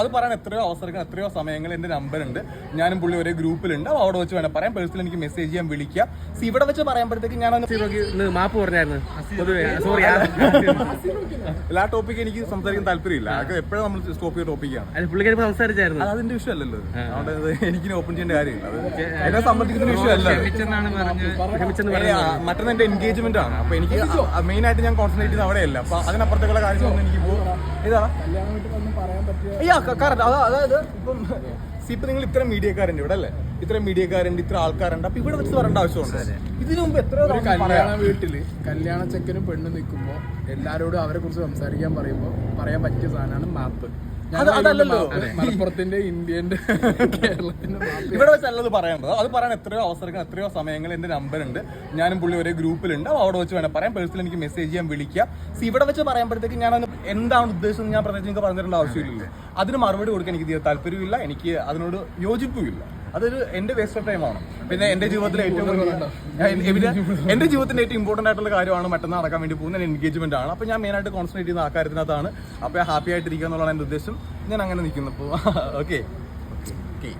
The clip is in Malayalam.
അത് പറയാൻ എത്രയോ അവസരങ്ങൾ എത്രയോ സമയങ്ങൾ എന്റെ നമ്പർ ഉണ്ട്. ഞാനും പുള്ളി ഒരേ ഗ്രൂപ്പിലുണ്ട് അപ്പോൾ അവിടെ വെച്ച് വേണം പറയാം. പേഴ്സണൽ എനിക്ക് മെസ്സേജ് ചെയ്യാൻ വിളിക്കാം. സി ഇവിടെ വെച്ച് പറയുമ്പോഴത്തേക്ക് ഞാൻ മാപ്പ് പറഞ്ഞായിരുന്നു. സോറി എല്ലാ ടോപ്പിക്കും എനിക്ക് സംസാരിക്കാൻ താല്പര്യമില്ല. അതൊക്കെ എപ്പോഴും നമ്മൾ സ്റ്റോപ്പ് ചെയ്ത ടോപ്പിക്കാണ് പുള്ളിക്കാരി സംസാരിച്ചായിരുന്നു. അത് അതിന്റെ വിഷയം അല്ലല്ലോ അതുകൊണ്ട് എനിക്ക് ഓപ്പൺ ചെയ്യേണ്ട കാര്യമില്ല. എന്നെ സംബന്ധിക്കുന്ന വിഷയം അല്ല ക്ഷമിച്ചെന്ന് ഏ, മറ്റൊന്ന് എന്റെ എൻഗേജ്മെന്റ് ആണ്. അപ്പൊ എനിക്ക് മെയിൻ ആയിട്ട് ഞാൻ കോൺസെൻട്രേറ്റ് ചെയ്യുന്നത് അവിടെയല്ല. അപ്പൊ അതിനപ്പുറത്തേക്കുള്ള കാര്യങ്ങളൊന്നും എനിക്ക് ഇപ്പോ ഇതാണ് കറക്റ്റ്. അതായത് ഇപ്പം നിങ്ങൾ ഇത്ര മീഡിയക്കാരുണ്ട് ഇവിടെ അല്ലേ? ഇത്ര മീഡിയക്കാരുണ്ട് ഇത്ര ആൾക്കാരുണ്ട്. അപ്പൊ ഇവിടെ വെച്ച് പറയേണ്ട ആവശ്യമുണ്ട്? ഇതിനു മുമ്പ് എത്ര കല്യാണ വീട്ടിൽ കല്യാണ ചെക്കനും പെണ്ണും നിൽക്കുമ്പോ എല്ലാരോടും അവരെ കുറിച്ച് സംസാരിക്കാൻ പറയുമ്പോ പറയാൻ പറ്റിയ സാധനമാണ് മാപ്പ്. അതല്ലല്ലോ. മലപ്പുറത്തിന്റെ ഇന്ത്യന്റെ കേരളത്തിന്റെ ഇവിടെ ഇവിടെ വെച്ചല്ലത് പറയേണ്ടത്. അത് പറയാൻ എത്രയോ അവസരങ്ങൾ എത്രയോ സമയങ്ങൾ എന്റെ നമ്പർ ഉണ്ട് ഞാനും പുള്ളി ഒരേ ഗ്രൂപ്പിലുണ്ട്. അവിടെ വെച്ച് വേണം പറയാം. പേഴ്സണൽ എനിക്ക് മെസ്സേജ് ചെയ്യാൻ വിളിക്കാം. ഇവിടെ വെച്ച് പറയുമ്പോഴത്തേക്ക് ഞാൻ എന്താണ് ഉദ്ദേശം ഞാൻ പ്രത്യേകിച്ച് നിങ്ങൾക്ക് പറഞ്ഞിട്ടുണ്ട് ആവശ്യമില്ലല്ലോ. അതിന് മറുപടി കൊടുക്കാൻ എനിക്ക് താല്പര്യമില്ല എനിക്ക് അതിനോട് യോജിപ്പുമില്ല. അതൊരു എന്റെ വേസ്റ്റ് ഓഫ് ടൈം ആണ്. പിന്നെ എന്റെ ജീവിതത്തിലെ ഏറ്റവും എന്റെ ജീവിതത്തിന്റെ ഏറ്റവും ഇമ്പോർട്ടന്റ് ആയിട്ടുള്ള കാര്യമാണ് മറ്റന്നാൾ നടക്കാൻ വേണ്ടി പോകുന്ന എൻഗേജ്മെന്റ് ആണ്. അപ്പൊ ഞാൻ മെയിൻ ആയിട്ട് കോൺസെൻട്രേറ്റ് ചെയ്യുന്ന ആ അപ്പൊ ഹാപ്പി ആയിട്ടിരിക്കുക എന്നുള്ളതാണ് എന്റെ ഉദ്ദേശം. ഞാൻ അങ്ങനെ നിൽക്കുന്നു. അപ്പോൾ ഓക്കെ ഓക്കെ